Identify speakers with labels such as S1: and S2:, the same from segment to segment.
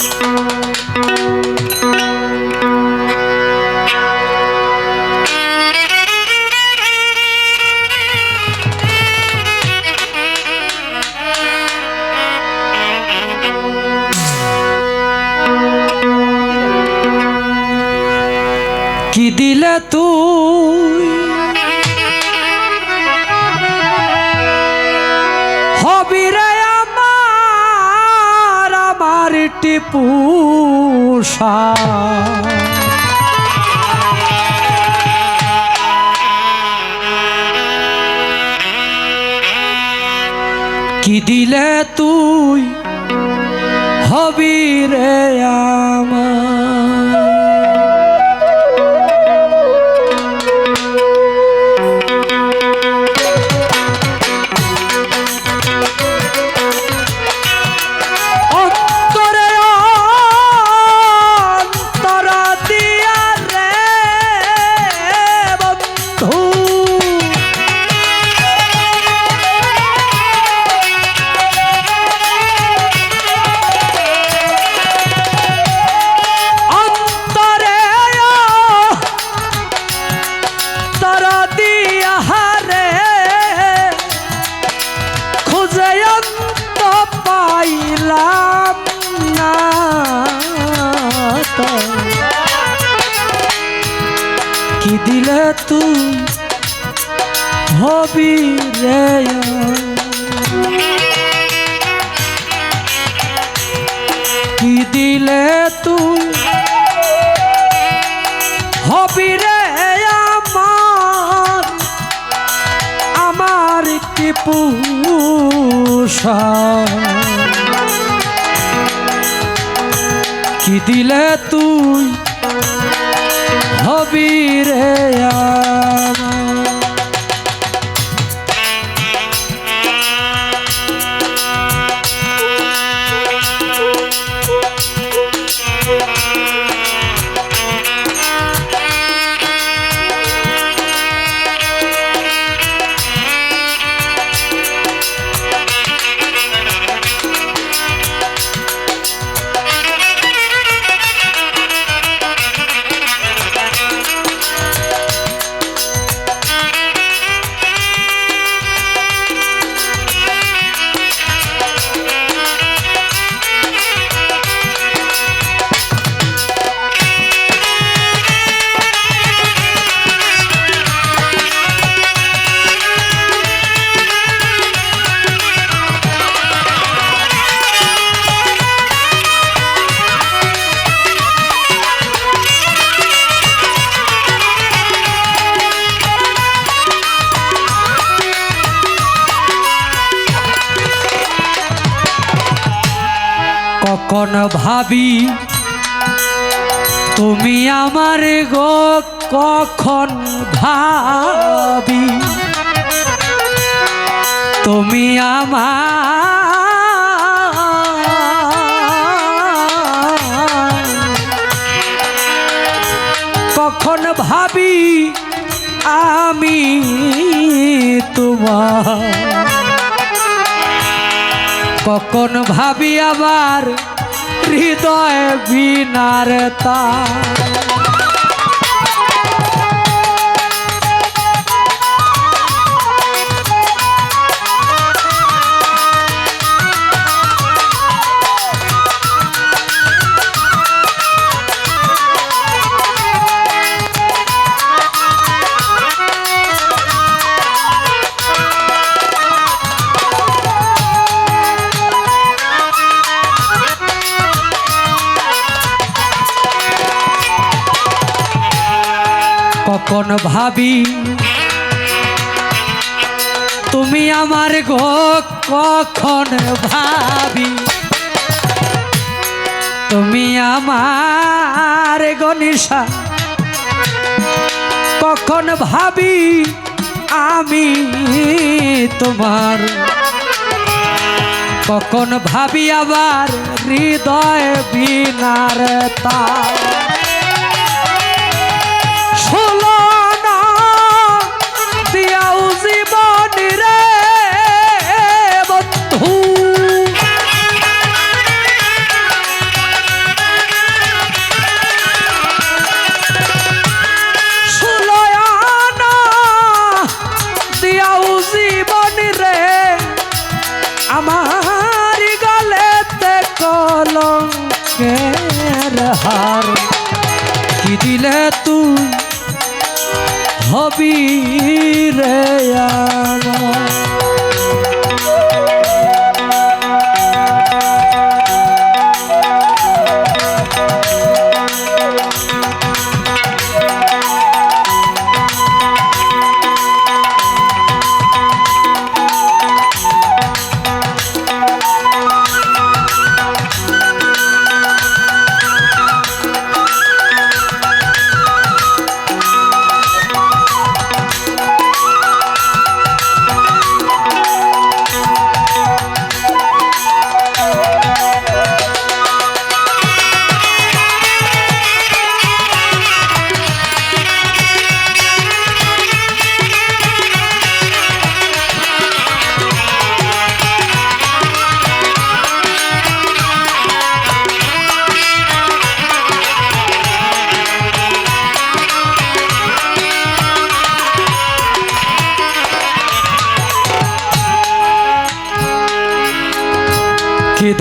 S1: কি আমার টিপুষা কি দিলে তুই হবি রে আমার? দিলে তুই হবি রে। কি দিলে তুই হবি রে আমার? আমার কি পুষা। কি দিলে তুই হবি রে কখন ভাবি? তুমি আমার গো কখন ভাবি? তুমি আমার কখন ভাবি? আমি তোমার। কখন ভাবি আবার হৃদয় বিনার কখন ভাবি? তুমি আমার গো কখন ভাবি? তুমি আমার গনিশা কখন ভাবি আমি তোমার? কখন ভাবি আবার হৃদয় বিনার তা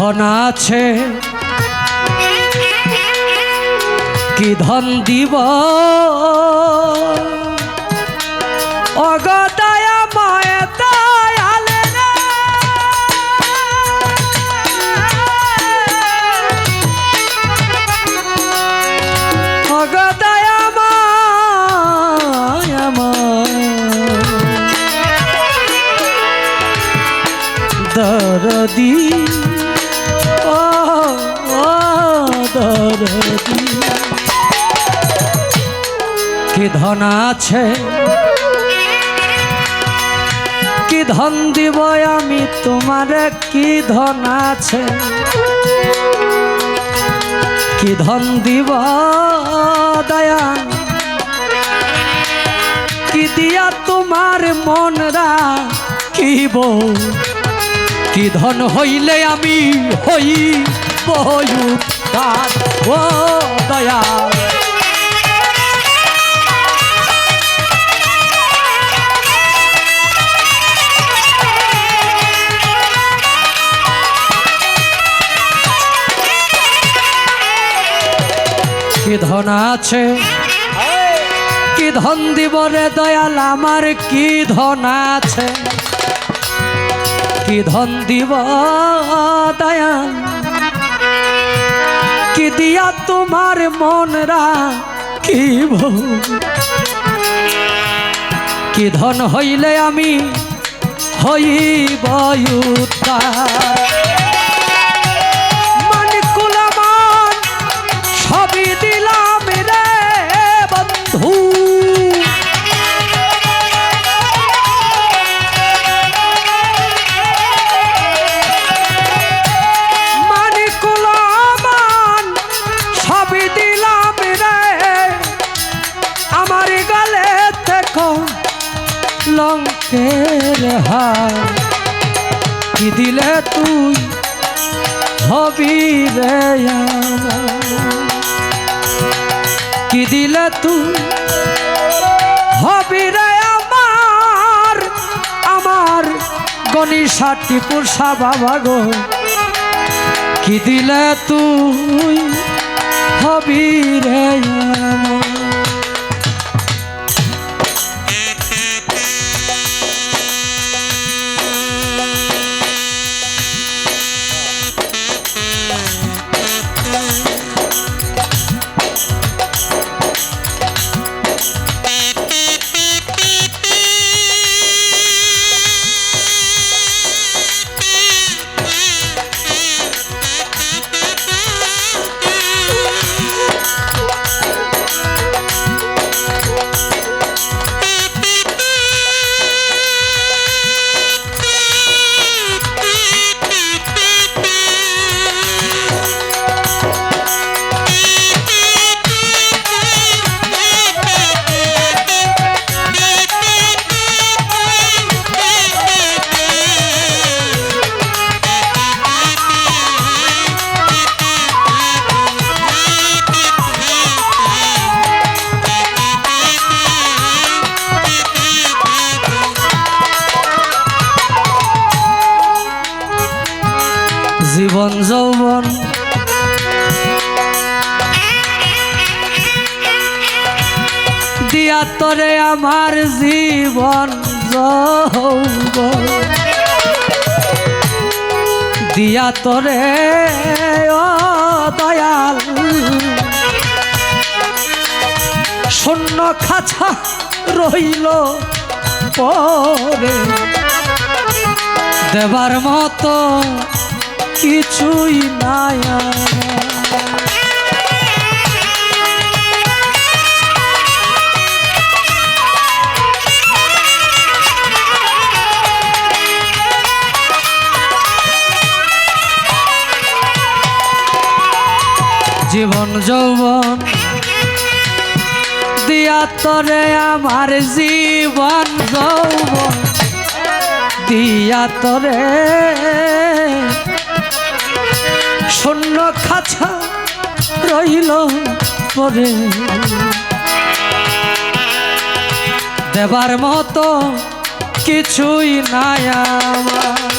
S1: ধন আছে? কি ধন দিব? অগদায়া আছে। কি ধন দিব আমি? তোমার কি ধন আছে? কি ধন দিব? দয়া। কি দিয়া তোমার মন রাখিব কি ধন হইলে আমি হই বয়ু ও দয়া। কি ধন আছে? কি ধন দিব রে দয়াল, আমার কি ধন আছে? কি ধন দিব দয়াল? কি দিয়া তোমার মন রাখিব কি ধন হইলে আমি হইব উদ্ধার? লঙ্কের হার কি দিলে তুই হবি রে। কি দিলে তুই হবি রে আমার? আমার গণিসাটি পুষা বাবা গো। কি দিলে তুই হবি রে তরে আমার জীবন যৌবন। দিয়া তরে, ও দয়াল। শূন্য খাছা রইল পরে। দেবার মতো কিছুই নাই জীবন যৌবন দিয়া তরে আমার জীবন যৌবন। দিয়া তরে শূন্য খাছা রইল পরে। দেবার মতো কিছুই নাই আমার।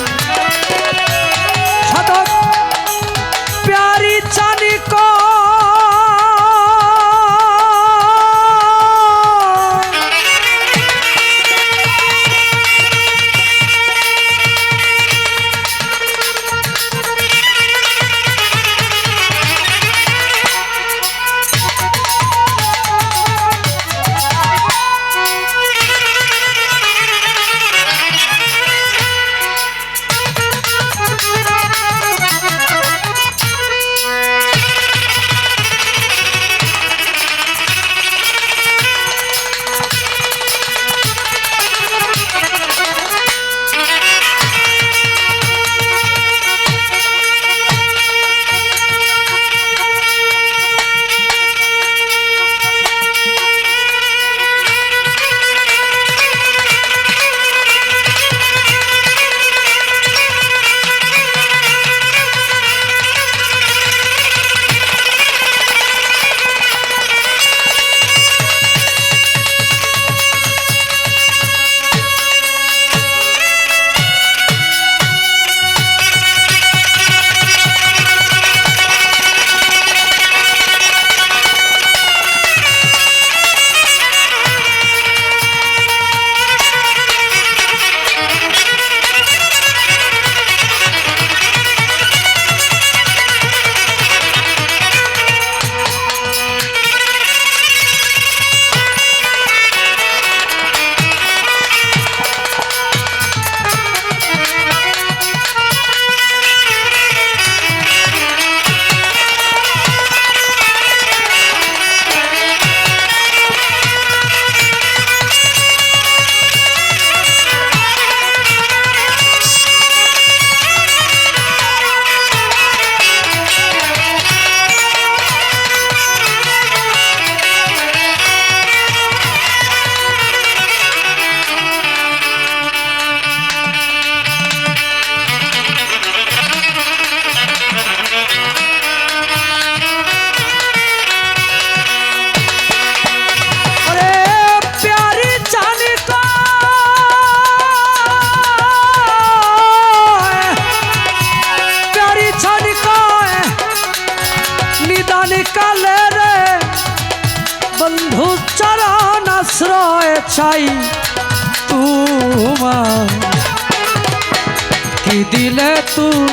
S1: কি দিলে তুই?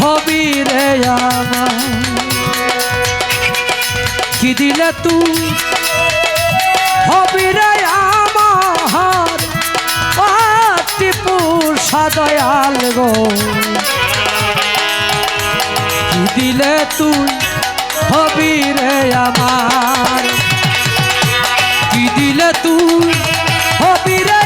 S1: হবি রে আমার কি দিলে তুই? হবি রে আমার। টিপুর সাদয়াল গো। কি দিলে তুই? হবি রে আমার। কি দিলে তুই? হবি